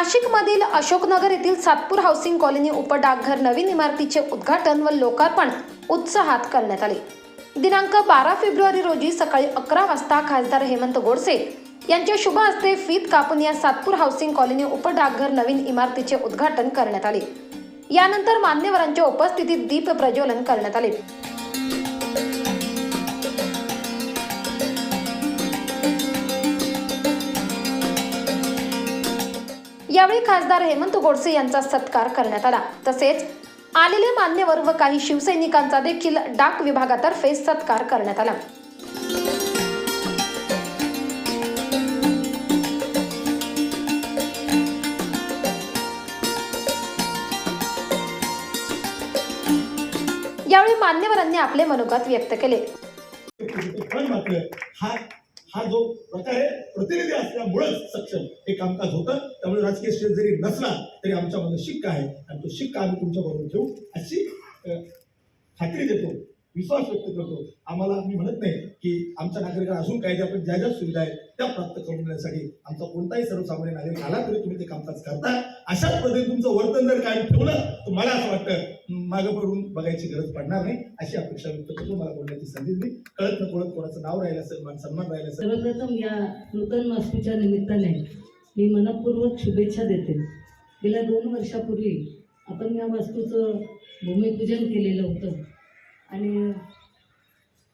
नाशिकमधील अशोकनगर येथील Satpur housing colony उपडाकघर नवीन इमारतीचे उद्घाटन व लोकार्पण उत्साहात करण्यात आले. दिनांक बारा फेब्रुवारी रोजी सकाळी अकरा वाजता खासदार हेमंत गोडसे यांच्या शुभ हस्ते फीत कापून या सातपूर हाऊसिंग कॉलनी उपडाकघर नवीन इमारतीचे उद्घाटन करण्यात आले. यानंतर मान्यवरांच्या उपस्थितीत दीप प्रज्वलन करण्यात आले. यावेळी खासदार हेमंत गोडसे यांचा सत्कार करण्यात आला. तसेच आलेले मान्यवर व काही शिवसैनिकांचा देखील डाक विभागातर्फे सत्कार करण्यात आला. यावेळी मान्यवरांनी आपले मनोगत व्यक्त केले. हा जो प्रकार आहे प्रतिनिधी असल्यामुळेच सक्षम हे कामकाज होतं. त्यामुळे राजकीय स्टेज जरी नसला तरी आमच्यामध्ये शिक्का आहे. आणि तो शिक्का आम्ही तुमच्याबरोबर ठेवू अशी खात्री देतो. विश्वास व्यक्त करतो. आम्हाला मी म्हणत नाही की आमच्या नागरिकांना अजून काही ज्या आपण ज्या ज्या सुविधा आहेत त्या प्राप्त करून देण्यासाठी आमचा कोणताही सर्वसामान्य नागरिक आला तरी तुम्ही ते कामकाज करता. अशाच पद्धतीने तुमचं वर्तन जर कायम ठेवलं तर मला असं वाटतं मागं पडून बघायची गरज पडणार नाही. अशी अपेक्षा व्यक्त करतो. मला बोलण्याची संधी दिली. कळत न कळत कोणाचं नाव राहिलं असेल मान सन्मान राहिला असेल. सर्वप्रथम या नूतन वास्तूच्या निमित्ताने मी मनपूर्वक शुभेच्छा देते. गेल्या दोन वर्षापूर्वी आपण या वास्तूचं भूमिपूजन केलेलं होतं. आणि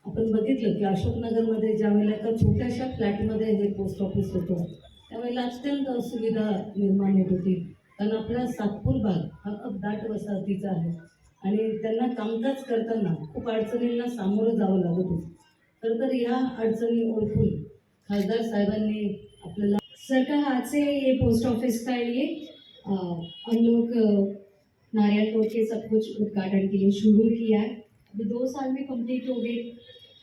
आपण बघितलं की अशोकनगरमध्ये ज्या वेळेला एका छोट्याशा फ्लॅटमध्ये हे पोस्ट ऑफिस होतं त्यावेळेला अत्यंत असुविधा निर्माण होत होती. कारण आपला सातपूर भाग हा खूप दाट वसाहतीचा आहे. आणि त्यांना कामकाज करताना खूप अडचणींना सामोरं जावं लागत होतं. तर तर ह्या अडचणी ओळखून खासदार साहेबांनी आपल्याला सरकार आज से ये पोस्ट ऑफिस का आहे अ, हम लोग नारियल के सब कुछ उद्घाटन के लिए शुरू किया है अभी दो साल में कंप्लीट हो गई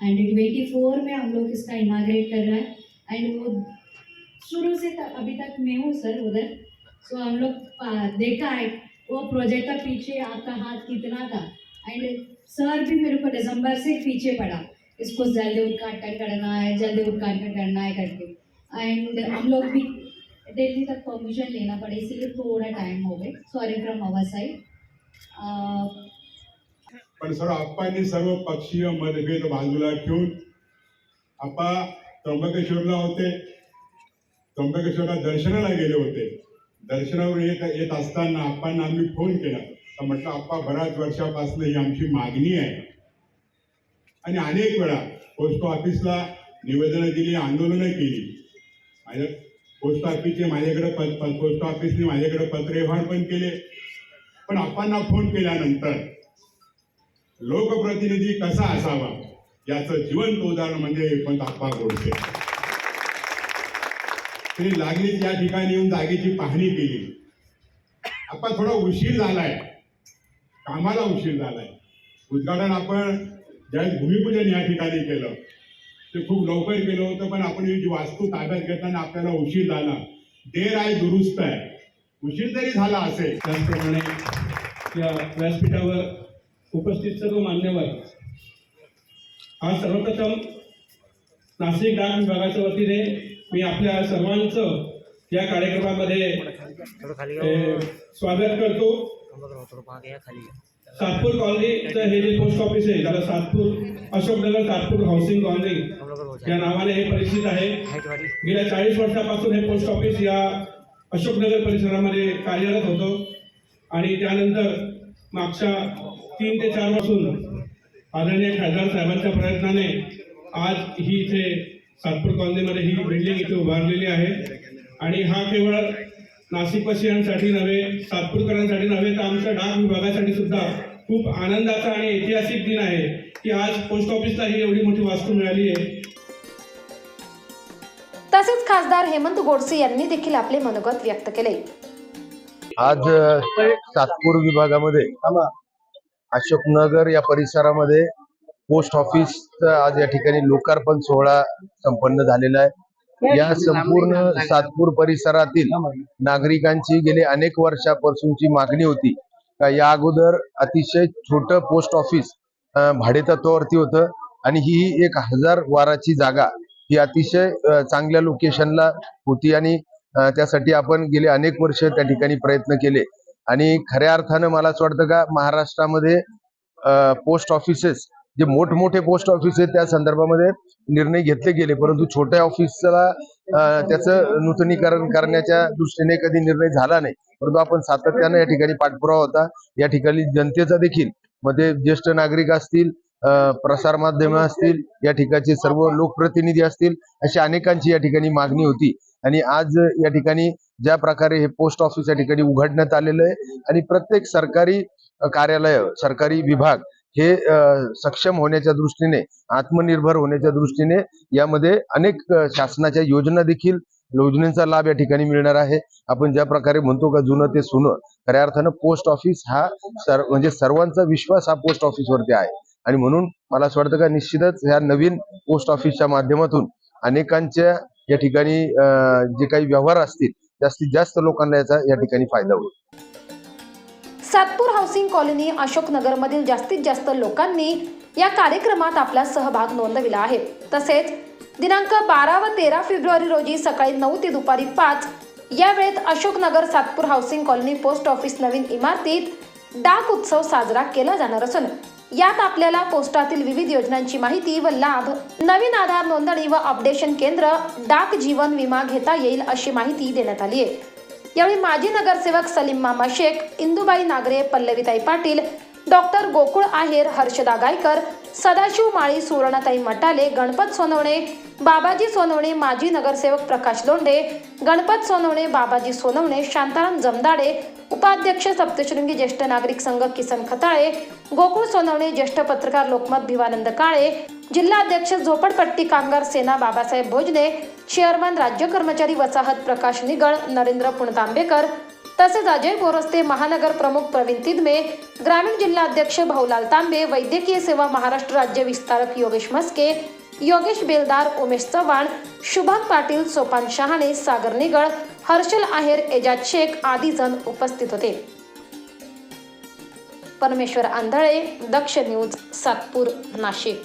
एंड ट्वेंटी फोर में हम लोग इसका इनाग्रेट कर रहा है। एंड वो शुरू से तक अभी तक मैं हूँ सर उधर। सो हम लोग देखा है, वो प्रोजेक्ट का पीछे आपका हाथ कितना था। एंड सर भी मेरे को दिसंबर से पीछे पड़ा। इसको जल्दी उद्घाटन करना है, जल्दी उद्घाटन करना है करके। एंड हम लोग भी दिल्ली तक परमिशन लेना पड़े, इसीलिए थोड़ा टाइम हो गए। सॉरी फ्रॉम अवर साइड पण सर्व आप्पांनी सर्व पक्षीय मतभेद बाजूला ठेवून आप्पा त्र्यंबकेश्वरला होते. त्र्यंबकेश्वरला दर्शनाला गेले होते. दर्शनावर येत येत असताना आप्पांना आम्ही फोन केला. तर म्हटलं आप्पा बऱ्याच वर्षापासून ही आमची मागणी आहे. आणि अनेक वेळा पोस्ट ऑफिसला निवेदनं दिली आंदोलनं केली. माझ्या पोस्ट ऑफिसचे माझ्याकडे प- प- पोस्ट ऑफिसने माझ्याकडे पत्रव्यवहार पण केले. पण आप्पांना फोन केल्यानंतर लोकप्रतिनिधी कसा असावा? याचं जिवंत उदाहरण म्हणजे पण आप्पा गोडसे. त्यांनी लागलीच या ठिकाणी येऊन जागेची पाहणी केली. आप्पा थोडा उशीर झालाय. कामाला उशीर झालाय. उद्घाटन आपण ज्यावेळेस भूमिपूजन या ठिकाणी केलं. ते खूप लवकर केलं होतं पण आपण ही वास्तू ताब्यात घेताना आपल्याला उशीर झाला. देर आहे दुरुस्त आहे. उशीर जरी झाला असेल त्याचप्रमाणे या व्यासपीठावर उपस्थित सर्व मान्यवर. आज सर्वप्रथम नाशिक डाक विभागाच्या वतीने मी आपल्या सर्वांचं या कार्यक्रमामध्ये स्वागत करतो. सातपूर कॉलनीचं हे जे पोस्ट ऑफिस आहे त्याला सातपूर अशोकनगर सातपूर हाऊसिंग कॉलनी या नावाने हे परिचित आहे. गेल्या चाळीस वर्षापासून हे पोस्ट ऑफिस या अशोकनगर परिसरामध्ये कार्यरत होतं. आणि त्यानंतर मागच्या तीन ते चारपासून आदरणीय खासदार साहेबांच्या प्रयत्नाने आज ही इथे सातपूर कॉलनीमध्ये ही बिल्डिंग इथे उभारलेली आहे. आणि हा केवळ नाशिकवासियांसाठी नव्हे सातपूरकरांसाठी नव्हे तर आमच्या डाक विभागासाठी सुद्धा खूप आनंदाचा आणि ऐतिहासिक दिन आहे की आज पोस्ट ऑफिसला ही एवढी मोठी वास्तू मिळाली आहे. तसेच खासदार हेमंत गोडसे यांनी देखील आपले मनोगत व्यक्त केले. आज सातपूर विभागामध्ये अशोकनगर या परिसरामध्ये पोस्ट ऑफिस आज या ठिकाणी लोकार्पण सोहळा संपन्न झालेला आहे. या संपूर्ण सातपूर परिसरातील नागरिकांची गेली अनेक वर्षापासूनची मागणी होती का या अगोदर अतिशय छोट पोस्ट ऑफिस अं, भाडेतत्वावरती होतं आणि ही एक हजार वाराची जागा ही अतिशय चांगल्या लोकेशनला होती आणि त्यासाठी आपण गेले अनेक वर्ष त्या ठिकाणी प्रयत्न केले. आणि खऱ्या अर्थानं मला असं वाटतं का महाराष्ट्रामध्ये पोस्ट ऑफिसेस जे मोठमोठे पोस्ट ऑफिस आहेत त्या संदर्भामध्ये निर्णय घेतले गेले. परंतु छोट्या ऑफिसला त्याचं नूतनीकरण करण्याच्या दृष्टीने कधी निर्णय झाला नाही. परंतु आपण सातत्यानं या ठिकाणी पाठपुरावा होता. या ठिकाणी जनतेचा देखील मध्ये ज्येष्ठ नागरिक असतील अं, प्रसार माध्यम असतील या ठिकाणचे सर्व लोकप्रतिनिधी असतील अशी अनेकांची या ठिकाणी मागणी होती. आणि आज या ठिकाणी ज्या प्रकारे हे पोस्ट ऑफिस या ठिकाणी उघडण्यात आलेलं आहे आणि प्रत्येक सरकारी कार्यालय सरकारी विभाग हे सक्षम होण्याच्या दृष्टीने आत्मनिर्भर होण्याच्या दृष्टीने यामध्ये अनेक शासनाच्या योजना देखील योजनेचा लाभ या ठिकाणी मिळणार आहे. आपण ज्या प्रकारे म्हणतो का जुनं ते सुनं खऱ्या अर्थानं पोस्ट ऑफिस हा सर म्हणजे सर्वांचा विश्वास हा पोस्ट ऑफिसवरती आहे. आणि म्हणून मला असं वाटतं का निश्चितच ह्या नवीन पोस्ट ऑफिसच्या माध्यमातून अनेकांच्या या ठिकाणी जे काही व्यवहार असतील जास्तीत जास्त लोकांना याचा या ठिकाणी फायदा होईल. सातपूर हाऊसिंग कॉलनी अशोकनगरमधील जास्तीत जास्त लोकांनी या कार्यक्रमात आपला सहभाग नोंदविला आहे. तसेच दिनांक बारा व तेरा फेब्रुवारी रोजी सकाळी नऊ ते दुपारी पाच या वेळेत Ashoknagar Satpur housing colony post office नवीन इमारतीत डाक उत्सव साजरा केला जाणार असून यात आपल्याला पोस्टातील विविध योजनांची माहिती व लाभ नवीन आधार नोंदणी व अपडेशन केंद्र डाक जीवन विमा घेता येईल अशी माहिती देण्यात आली आहे. यावेळी माजी नगरसेवक सलीम मामा शेख इंदुबाई नागरे पल्लवीताई पाटील डॉक्टर गोकुळ आहेर हर्षदा गायकर सदाशिव माळी सुवर्णताई मटाले गणपत सोनवणे बाबाजी सोनवणे माजी नगरसेवक प्रकाश लोंढे गणपत सोनवणे बाबाजी सोनवणे शांताराम जमदाडे उपाध्यक्ष सप्तशृंगी ज्येष्ठ नागरिक संघ किसन खताळे गोकुळ सोनवणे ज्येष्ठ पत्रकार लोकमत भिवानंद काळे जिल्हाध्यक्ष झोपडपट्टी कामगार सेना बाबासाहेब भोजने चेअरमन राज्य कर्मचारी वसाहत प्रकाश निगळ नरेंद्र पुणतांबेकर तसेच अजय बोरस्ते महानगर प्रमुख प्रवीण तिदमे ग्रामीण जिल्हाध्यक्ष भाऊलाल तांबे वैद्यकीय सेवा महाराष्ट्र राज्य विस्तारक योगेश मस्के योगेश बेलदार उमेश चव्हाण शुभम पाटील सोपान शहाणे सागर निगळ हर्षल आहेर एजाज शेख आदी जण उपस्थित होते. परमेश्वर आंधळे दक्ष न्यूज सातपूर नाशिक.